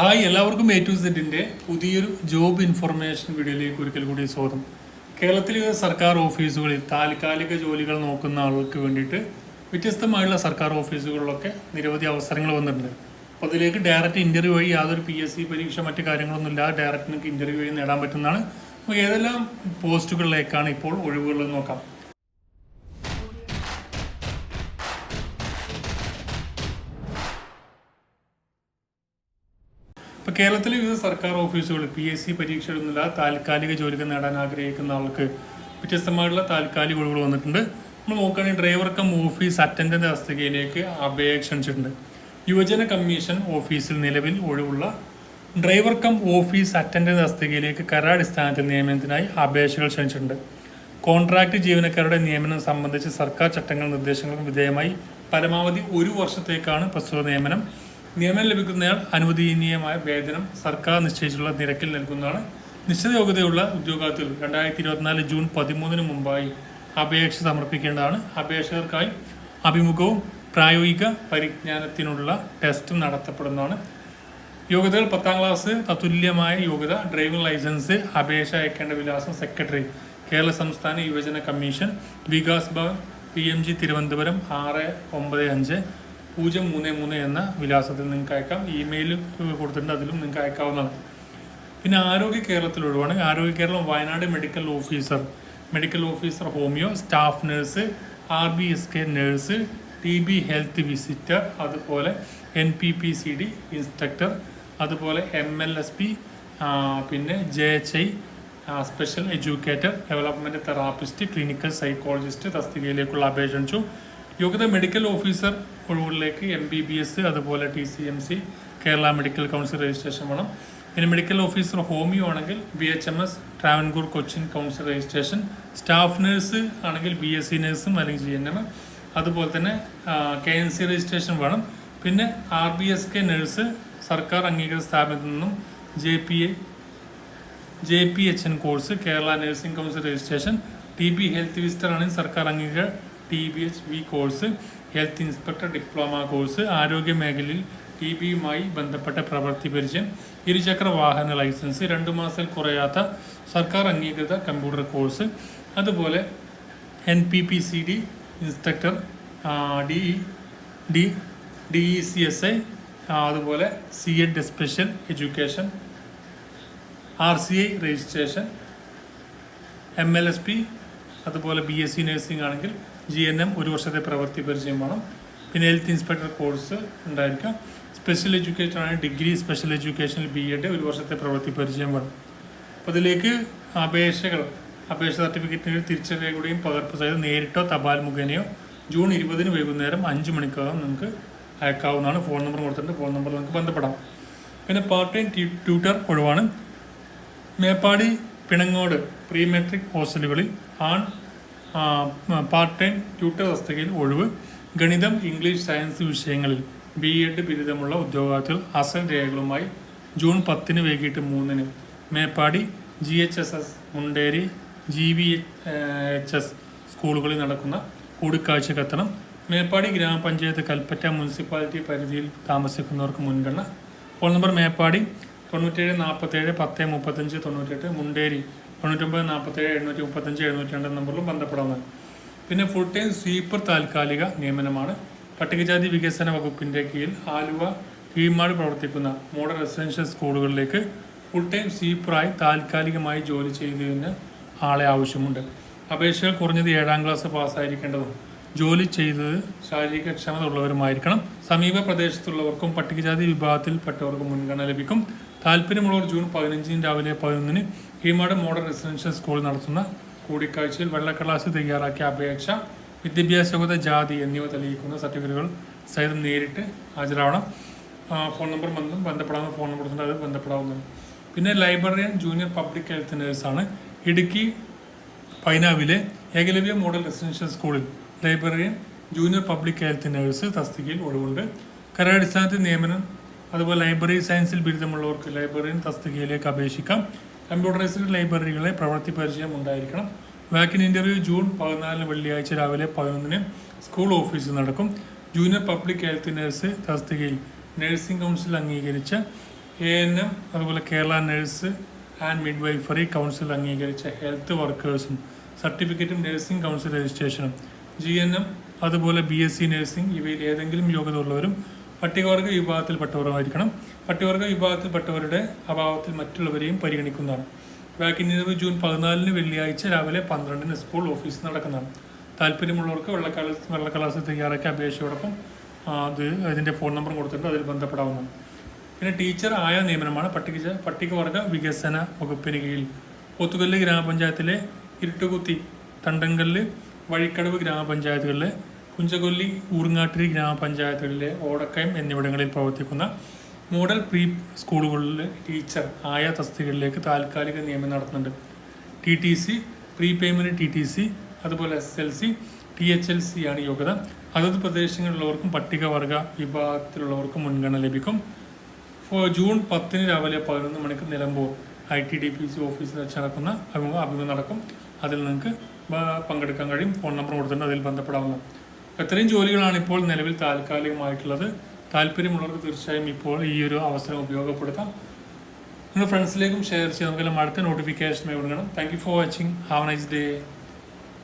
Hi എല്ലാവർക്കും A to സെഡിന്റെ പുതിയൊരു job information വീഡിയോയിലേക്ക് ഒരിക്കൽ കൂടി സ്വാഗതം. കേരളത്തിലെ സർക്കാർ ഓഫീസുകളിൽ താൽക്കാലിക ജോലികൾ നോക്കുന്ന ആളുകൾക്ക് വേണ്ടിയിട്ട് വ്യത്യസ്തമായുള്ള സർക്കാർ ഓഫീസുകളിലൊക്കെ നിരവധി അവസരങ്ങൾ വന്നിട്ടുണ്ട്. അപ്പോൾ അതിലേക്ക് ഡയറക്റ്റ് ഇന്റർവ്യൂ വഴി യാതൊരു പി എസ് സി പരീക്ഷ മറ്റു കാര്യങ്ങളൊന്നും ഇല്ലാതെ ഡയറക്റ്റ് നിങ്ങൾക്ക് ഇന്റർവ്യൂ വഴി നേടാൻ പറ്റുന്നതാണ്. അപ്പോൾ ഏതെല്ലാം പോസ്റ്റുകളിലേക്കാണ് ഇപ്പോൾ ഒഴിവുകളെന്ന് നോക്കാം. ഇപ്പോൾ കേരളത്തിലെ വിവിധ സർക്കാർ ഓഫീസുകൾ പി എസ് സി പരീക്ഷ എഴുതുന്നില്ല താൽക്കാലിക ജോലികൾ നേടാൻ ആഗ്രഹിക്കുന്ന ആൾക്ക് വ്യത്യസ്തമായിട്ടുള്ള താൽക്കാലിക ഒഴിവുകൾ വന്നിട്ടുണ്ട്. നമ്മൾ നോക്കുകയാണെങ്കിൽ ഡ്രൈവർ കം ഓഫീസ് അറ്റൻഡന്റ് തസ്തികയിലേക്ക് അപേക്ഷ ക്ഷണിച്ചിട്ടുണ്ട് യുവജന കമ്മീഷൻ ഓഫീസിൽ നിലവിൽ ഒഴിവുള്ള ഡ്രൈവർ കം ഓഫീസ് അറ്റൻഡന്റ് തസ്തികയിലേക്ക് കരാടിസ്ഥാനത്തിൽ നിയമനത്തിനായി അപേക്ഷകൾ ക്ഷണിച്ചിട്ടുണ്ട്. കോൺട്രാക്ട് ജീവനക്കാരുടെ നിയമനം സംബന്ധിച്ച് സർക്കാർ ചട്ടങ്ങൾ നിർദ്ദേശങ്ങൾക്കും വിധേയമായി പരമാവധി ഒരു വർഷത്തേക്കാണ് പ്രസ്തുത നിയമനം നിയമനം ലഭിക്കുന്നയാൾ അനുവദനീയമായ വേതനം സർക്കാർ നിശ്ചയിച്ചുള്ള നിരക്കിൽ നൽകുന്നതാണ്. നിശ്ചിത യോഗ്യതയുള്ള ഉദ്യോഗാർത്ഥികൾ രണ്ടായിരത്തി ഇരുപത്തിനാല് ജൂൺ പതിമൂന്നിന് മുമ്പായി അപേക്ഷ സമർപ്പിക്കേണ്ടതാണ്. അപേക്ഷകർക്കായി അഭിമുഖവും പ്രായോഗിക പരിജ്ഞാനത്തിനുള്ള ടെസ്റ്റും നടത്തപ്പെടുന്നതാണ്. യോഗ്യതകൾ പത്താം ക്ലാസ് തത്തുല്യമായ യോഗ്യത ഡ്രൈവിംഗ് ലൈസൻസ് അപേക്ഷ അയക്കേണ്ട വിലാസം സെക്രട്ടറി കേരള സംസ്ഥാന യുവജന commission Vikas Bhavan P M G Thiruvananthapuram ആറ് ഒമ്പത് അഞ്ച് പൂജ്യം മൂന്ന് മൂന്ന് എന്ന വിലാസത്തിൽ നിങ്ങൾക്ക് അയക്കാം. ഇമെയിൽ കൊടുത്തിട്ടുണ്ട് അതിലും നിങ്ങൾക്ക് അയക്കാവുന്നതാണ്. പിന്നെ ആരോഗ്യ കേരളത്തിൽ ഒഴിവാണെങ്കിൽ Arogya Keralam Wayanad medical officer. Medical officer homeo staff nurse R B S K nurse T B health visitor അതുപോലെ N P P C D instructor അതുപോലെ എം എൽ എസ് പി പിന്നെ J H I special educator development therapist clinical psychologist തസ്തികയിലേക്കുള്ള അപേക്ഷ യോഗ്യത medical officer ഒഴിവുകളിലേക്ക് M B B S അതുപോലെ T C M C Kerala medical council registration വേണം. പിന്നെ medical officer homeo ആണെങ്കിൽ B H M S Travancore Cochin council registration staff nurse ആണെങ്കിൽ B S C നഴ്സും അല്ലെങ്കിൽ ജി എൻ എം അതുപോലെ തന്നെ K N C registration വേണം. പിന്നെ R B S K nurse സർക്കാർ അംഗീകൃത സ്ഥാപനത്തിൽ നിന്നും J P A J P H N course Kerala nursing council registration T B health visitor ആണെങ്കിൽ സർക്കാർ അംഗീകൃത T B H V course health inspector diploma course ആരോഗ്യ മേഖലയിൽ ടി ബിയുമായി ബന്ധപ്പെട്ട പ്രവൃത്തി പരിചയം ഇരുചക്ര വാഹന ലൈസൻസ് രണ്ട് മാസത്തിൽ കുറയാത്ത സർക്കാർ അംഗീകൃത കമ്പ്യൂട്ടർ കോഴ്സ് അതുപോലെ N P P C D instructor D D D E C S I അതുപോലെ C Ed special education R C I registration M L S P അതുപോലെ ബി എസ് സി നഴ്സിംഗ് ആണെങ്കിൽ G N M ഒരു വർഷത്തെ പ്രവൃത്തി പരിചയം വേണം. പിന്നെ health inspector course ഉണ്ടായിരിക്കാം. സ്പെഷ്യൽ എഡ്യൂക്കേഷൻ ആണ് ഡിഗ്രി സ്പെഷ്യൽ എഡ്യൂക്കേഷനിൽ ബി എഡ് ഒരു വർഷത്തെ പ്രവൃത്തി പരിചയം വേണം. അപ്പോൾ അതിലേക്ക് അപേക്ഷകൾ അപേക്ഷ സർട്ടിഫിക്കറ്റിന്റെ തിരിച്ചറിയ കൂടെയും പകർപ്പ് സഹിതം നേരിട്ടോ തപാൽ മുഖേനയോ ജൂൺ ഇരുപതിന് വൈകുന്നേരം അഞ്ച് മണിക്കകം നിങ്ങൾക്ക് അയക്കാവുന്നതാണ്. ഫോൺ നമ്പർ കൊടുത്തിട്ടുണ്ട്. ഫോൺ നമ്പർ നിങ്ങൾക്ക് ബന്ധപ്പെടാം. പിന്നെ പാർട്ട് ടൈം ട്യൂട്ടർ ഒഴിവാണ്. മേപ്പാടി പിണങ്ങോട് പ്രീ മെട്രിക് ഹോസ്റ്റലുകളിൽ ആൺ പാർട്ട് ടൈം ട്യൂട്ടർ തസ്തികയിൽ ഒഴിവ്. ഗണിതം ഇംഗ്ലീഷ് സയൻസ് വിഷയങ്ങളിൽ ബി എഡ് ബിരുദമുള്ള ഉദ്യോഗാർത്ഥികൾ അസൽ രേഖകളുമായി ജൂൺ പത്തിന് വൈകിട്ട് മൂന്നിന് Meppadi G H S S Munderi G V H S സ്കൂളുകളിൽ നടക്കുന്ന കൂടിക്കാഴ്ചക്കെത്തണം മേപ്പാടി ഗ്രാമപഞ്ചായത്ത് കൽപ്പറ്റ മുനിസിപ്പാലിറ്റി പരിധിയിൽ താമസിക്കുന്നവർക്ക് മുൻഗണന. ഫോൺ നമ്പർ മേപ്പാടി തൊണ്ണൂറ്റേഴ് നാൽപ്പത്തേഴ് പത്ത് മുപ്പത്തഞ്ച് തൊണ്ണൂറ്റെട്ട് മുണ്ടേരി തൊണ്ണൂറ്റൊമ്പത് നാൽപ്പത്തേഴ് എണ്ണൂറ്റി മുപ്പത്തഞ്ച് എഴുന്നൂറ്റി രണ്ട് നമ്പറിലും ബന്ധപ്പെടാവുന്നതാണ്. പിന്നെ ഫുൾ ടൈം സ്വീപ്പർ താൽക്കാലിക നിയമനമാണ്. പട്ടികജാതി വികസന വകുപ്പിന്റെ കീഴിൽ ആലുവ കീഴ്മാട് പ്രവർത്തിക്കുന്ന മോഡൽ റെസിഡൻഷ്യൽ സ്കൂളുകളിലേക്ക് ഫുൾ ടൈം സ്വീപ്പറായി താൽക്കാലികമായി ജോലി ചെയ്തതിന് ആളെ ആവശ്യമുണ്ട്. അപേക്ഷകൾ കുറഞ്ഞത് ഏഴാം ക്ലാസ് പാസ്സായിരിക്കേണ്ടതും ജോലി ചെയ്തത് ശാരീരിക ക്ഷമത ഉള്ളവരുമായിരിക്കണം സമീപ പ്രദേശത്തുള്ളവർക്കും പട്ടികജാതി വിഭാഗത്തിൽപ്പെട്ടവർക്കും മുൻഗണന ലഭിക്കും. താല്പര്യമുള്ളവർ ജൂൺ പതിനഞ്ചിന് രാവിലെ പതിനൊന്നിന് കീമാട് മോഡൽ റെസിഡൻഷ്യൽ സ്കൂളിൽ നടത്തുന്ന കൂടിക്കാഴ്ചയിൽ വെള്ളക്കടലാസ് തയ്യാറാക്കിയ അപേക്ഷ വിദ്യാഭ്യാസ യോഗ്യത ജാതി എന്നിവ തെളിയിക്കുന്ന സർട്ടിഫിക്കറ്റുകൾ സഹിതം നേരിട്ട് ഹാജരാവണം. ഫോൺ നമ്പർ ബന്ധം ബന്ധപ്പെടാവുന്ന ഫോൺ നമ്പർ അത് ബന്ധപ്പെടാവുന്നതാണ്. പിന്നെ ലൈബ്രറിയൻ ജൂനിയർ പബ്ലിക് ഹെൽത്ത് നേഴ്സാണ്. ഇടുക്കി പൈനാവിലെ ഏകലവ്യ മോഡൽ റെസിഡൻഷ്യൽ സ്കൂളിൽ librarian junior public health nurse തസ്തികയിൽ ഒഴിവുണ്ട് കരാടിസ്ഥാനത്തിൽ നിയമനം അതുപോലെ ലൈബ്രറി സയൻസിൽ ബിരുദമുള്ളവർക്ക് ലൈബ്രറിയൻ തസ്തികയിലേക്ക് അപേക്ഷിക്കാം. കമ്പ്യൂട്ടറൈസ്ഡ് ലൈബ്രറികളെ പ്രവൃത്തി പരിചയം ഉണ്ടായിരിക്കണം. വാക്കിൻ ഇന്റർവ്യൂ ജൂൺ പതിനാലിന് വെള്ളിയാഴ്ച രാവിലെ പതിനൊന്നിന് സ്കൂൾ ഓഫീസിൽ നടക്കും. ജൂനിയർ പബ്ലിക് ഹെൽത്ത് നഴ്സ് തസ്തികയിൽ നഴ്സിംഗ് കൗൺസിൽ അംഗീകരിച്ച എ എൻ എം അതുപോലെ Kerala nurse and midwifery council അംഗീകരിച്ച ഹെൽത്ത് വർക്കേഴ്സും സർട്ടിഫിക്കറ്റും നഴ്സിംഗ് കൗൺസിൽ രജിസ്ട്രേഷനും ജി എൻ എം അതുപോലെ ബി എസ് സി നഴ്സിംഗ് ഇവയിൽ ഏതെങ്കിലും യോഗ്യത ഉള്ളവരും പട്ടികവർഗ വിഭാഗത്തിൽപ്പെട്ടവരുമായിരിക്കണം. പട്ടികവർഗ വിഭാഗത്തിൽപ്പെട്ടവരുടെ അഭാവത്തിൽ മറ്റുള്ളവരെയും പരിഗണിക്കുന്നതാണ്. വാക്കിൻ ഇന്റർവ്യൂ ജൂൺ പതിനാലിന് വെള്ളിയാഴ്ച രാവിലെ പന്ത്രണ്ടിന് സ്കൂൾ ഓഫീസിൽ നടക്കുന്നതാണ്. താല്പര്യമുള്ളവർക്ക് വെള്ളക്കാല വെള്ളക്കലാസ് തയ്യാറാക്കിയ അപേക്ഷയോടൊപ്പം അത് അതിന്റെ ഫോൺ നമ്പർ കൊടുത്തിട്ട് അതിൽ ബന്ധപ്പെടാവുന്നതാണ്. പിന്നെ ടീച്ചർ ആയ നിയമനമാണ് പട്ടിക പട്ടികവർഗ വികസന വകുപ്പിന് കീഴിൽ. പോത്തുകല്ല് ഗ്രാമപഞ്ചായത്തിലെ ഇരുട്ടുകുത്തി തണ്ടങ്കല്ല് വഴിക്കടവ് ഗ്രാമപഞ്ചായത്തുകളിലെ കുഞ്ചകൊല്ലി ഊർങ്ങാട്ടിരി ഗ്രാമപഞ്ചായത്തുകളിലെ ഓടക്കയം എന്നിവിടങ്ങളിൽ പ്രവർത്തിക്കുന്ന മോഡൽ പ്രീ സ്കൂളുകളിലെ ടീച്ചർ ആയ തസ്തികകളിലേക്ക് താൽക്കാലിക നിയമനം നടത്തുന്നുണ്ട്. T T C pre payment T T C അതുപോലെ S L C T H L C ആണ് യോഗ്യത. അതത് പ്രദേശങ്ങളിലുള്ളവർക്കും പട്ടികവർഗ വിഭാഗത്തിലുള്ളവർക്കും മുൻഗണന ലഭിക്കും. ജൂൺ പത്തിന് രാവിലെ പതിനൊന്ന് മണിക്ക് Nilambur I T D P C ഓഫീസിൽ വെച്ച് നടക്കുന്ന അഭിമുഖം നടക്കും. അതിൽ നിങ്ങൾക്ക് പങ്കെടുക്കാൻ കഴിയും ഫോൺ നമ്പർ കൊടുത്തിട്ടുണ്ട് അതിൽ ബന്ധപ്പെടാവുന്നു. ഇത്രയും ജോലികളാണ് ഇപ്പോൾ നിലവിൽ താൽക്കാലികമായിട്ടുള്ളത്. താല്പര്യമുള്ളവർക്ക് തീർച്ചയായും ഇപ്പോൾ ഈ ഒരു അവസരം ഉപയോഗപ്പെടുത്താം. നിങ്ങളുടെ ഫ്രണ്ട്സിലേക്കും ഷെയർ ചെയ്യാം. നമുക്കെല്ലാം അടുത്ത നോട്ടിഫിക്കേഷനായി കൊടുക്കണം thank you for watching have nice day